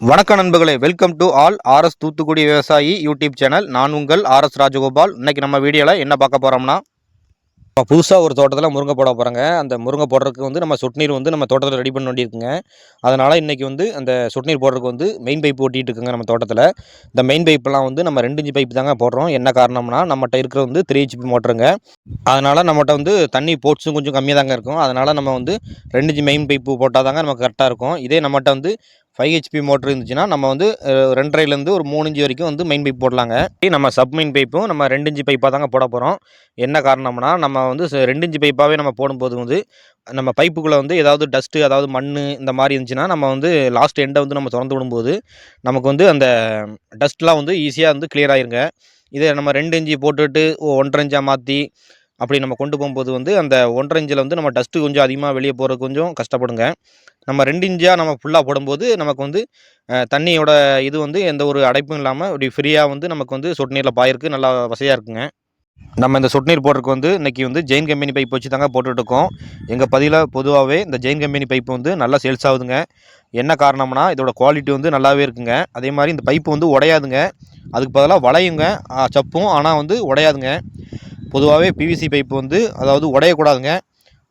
வணக்கம் நண்பர்களே welcome to all RS Thoothukudi விவசாயி யூடியூப் சேனல் நான் உங்கள் ஆர்எஸ் ராஜகோபால். இன்றைக்கி நம்ம வீடியோவில் என்ன பார்க்க போகிறோம்னா இப்போ புதுசாக ஒரு தோட்டத்தில் முருங்கை போட போகிறாங்க அந்த முருங்கை போடுறதுக்கு வந்து நம்ம சொட்டுநீர் வந்து நம்ம தோட்டத்தில் ரெடி பண்ண வேண்டியிருக்குங்க. அதனால் இன்றைக்கி வந்து அந்த சொட்டு நீர் போடுறதுக்கு வந்து மெயின் பைப் ஓட்டிகிட்டு இருக்குங்க நம்ம தோட்டத்தில். இந்த மெயின் பைப்லாம் வந்து நம்ம ரெண்டு இன்ச்சு பைப் தாங்க போடுறோம். என்ன காரணம்னா நம்மகிட்ட இருக்கிற வந்து த்ரீ ஹெச்பி மோட்டருங்க அதனால் நம்மகிட்ட வந்து தண்ணி போட்ஸும் கொஞ்சம் கம்மியாக தாங்க இருக்கும். அதனால் நம்ம வந்து ரெண்டு இன்ச்சு மெயின் பைப்பு போட்டால் தாங்க நமக்கு கரெக்டாக இருக்கும். இதே நம்மகிட்ட வந்து ஃபைவ் ஹெச்பி மோட்ரு இருந்துச்சுன்னா நம்ம வந்து ரெண்டரைலேருந்து ஒரு மூணு இன்ச்சு வரைக்கும் வந்து மெயின் பைப் போடலாங்க. நம்ம சப் மெயின் பைப்பும் நம்ம ரெண்டு இன்ச்சு பைப்பாக தாங்க போட போகிறோம் என்ன காரணம்னா நம்ம வந்து ச- ரெண்டு இன்ச்சு பைப்பாகவே நம்ம போடும்போது வந்து நம்ம பைப்புக்குள்ளே வந்து ஏதாவது டஸ்ட்டு அதாவது மண் இந்த மாதிரி இருந்துச்சுன்னா நம்ம வந்து லாஸ்ட் எண்டை வந்து நம்ம திறந்து விடும்போது நமக்கு வந்து அந்த டஸ்ட்லாம் வந்து ஈஸியாக வந்து கிளியர் ஆயிருங்க. இதே நம்ம ரெண்டு இன்ச்சு போட்டுட்டு ஒன்றரை இன்ச்சாக மாற்றி அப்படி நம்ம கொண்டு போகும்போது வந்து அந்த ஒன்றரை இன்ச்சில் வந்து நம்ம டஸ்ட்டு கொஞ்சம் அதிகமாக வெளியே போகிறதுக்கு கொஞ்சம் கஷ்டப்படுங்க. நம்ம ரெண்டு இன்ச்சாக நம்ம ஃபுல்லாக போடும்போது நமக்கு வந்து தண்ணியோட இது வந்து எந்த ஒரு அடைப்பும் இல்லாமல் இப்படி ஃப்ரீயாக வந்து நமக்கு வந்து சொட்டு நீரில் பாயிருக்கு நல்லா வசதியாக இருக்குங்க. நம்ம இந்த சொட்டு நீர் போடுறதுக்கு வந்து இன்றைக்கி வந்து ஜெயின் கம்பெனி பைப் வச்சு தாங்க போட்டுட்ருக்கோம். எங்கள் பதியில் பொதுவாகவே இந்த ஜெயின் கம்பெனி பைப்பு வந்து நல்லா சேல்ஸ் ஆகுதுங்க. என்ன காரணம்னா இதோட குவாலிட்டி வந்து நல்லாவே இருக்குங்க. அதே மாதிரி இந்த பைப்பு வந்து உடையாதுங்க. அதுக்கு பதிலாக வளையுங்க சப்பும் ஆனால் வந்து உடையாதுங்க. பொதுவாகவே பிவிசி பைப்பு வந்து அதாவது உடையக்கூடாதுங்க.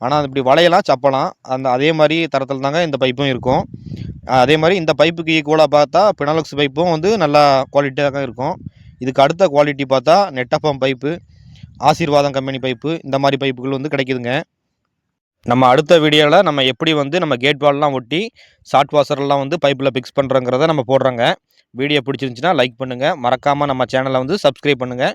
ஆனால் இப்படி வளையலாம் சப்பலாம் அந்த அதே மாதிரி தரத்தில் தாங்க இந்த பைப்பும் இருக்கும். அதே மாதிரி இந்த பைப்புக்கு ஈக்குவலாக பார்த்தா பினாலக்ஸ் பைப்பும் வந்து நல்லா குவாலிட்டியாக தான் இருக்கும். இதுக்கு அடுத்த குவாலிட்டி பார்த்தா நெட்டப்பம் பைப்பு ஆசீர்வாதம் கம்பெனி பைப்பு இந்த மாதிரி பைப்புகள் வந்து கிடைக்குதுங்க. நம்ம அடுத்த வீடியோவில் நம்ம எப்படி வந்து நம்ம கேட் வால்லாம் ஒட்டி ஷார்ட் வாஷர்லாம் வந்து பைப்பில் ஃபிக்ஸ் பண்ணுறங்கிறத நம்ம போடுறோங்க. வீடியோ பிடிச்சிருந்துச்சின்னா லைக் பண்ணுங்கள் மறக்காமல் நம்ம சேனலை வந்து சப்ஸ்கிரைப் பண்ணுங்கள்